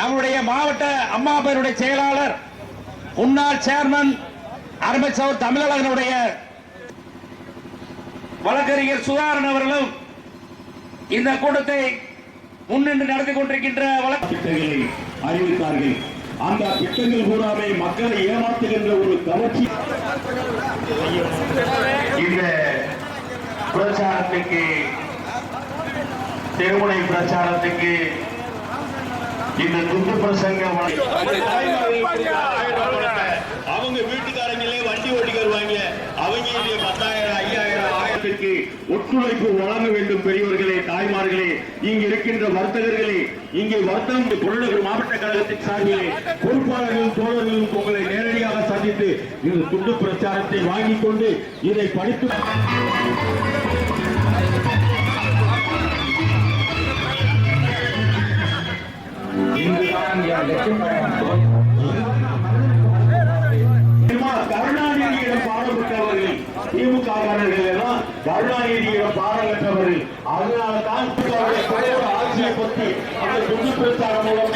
நம்முடைய மாவட்ட அம்மாபேருடைய செயலாளர் முன்னாள் சேர்மன் அருமைச்சவர் தமிழகனுடைய வழக்கறிஞர் சுதாகரன் அவர்களும் இந்த கூட்டத்தை முன்னின்று நடத்தி கொண்டிருக்கின்ற திட்டங்களை அறிவித்தார்கள். அந்த திட்டங்கள் பூராவே மக்களை ஏமாற்றுகின்ற ஒரு கவர்ச்சி இந்த பிரச்சாரத்துக்கு திருமுனை பிரச்சாரத்துக்கு இந்த துண்டு பிரசங்கம் அவங்க வீட்டுக்காரங்களே வண்டி ஓட்டி வருவாங்க அவங்க இங்கே பத்தாயிரம் ஐயாயிரம் ஆயிரத்திற்கு ஒத்துழைப்பு வழங்க வேண்டும் பெரியவர்களே தாய்மார்களே. இங்கு இருக்கின்ற வர்த்தகர்களே இங்கே வர்த்தகம் புறநகர் மாவட்ட கழகத்தின் சார்பிலே பொறுப்பாளர்களும் தோழர்களும் உங்களை நேரடியாக சந்தித்து இந்த துண்டு பிரச்சாரத்தை வாங்கிக் கொண்டு இதை படித்து இங்குதான் என் தெரியுமா? கருணாநிதியிடம் பாடம் பெற்றவர்கள் திமுக காரர்கள் எல்லாம் கருணாநிதியிடம் பாடம் பெற்றவர்கள் அதனால தான் திமுகவுடைய தொடர் ஆட்சியை பற்றி அந்த துண்டு பிரச்சாரம் மூலம்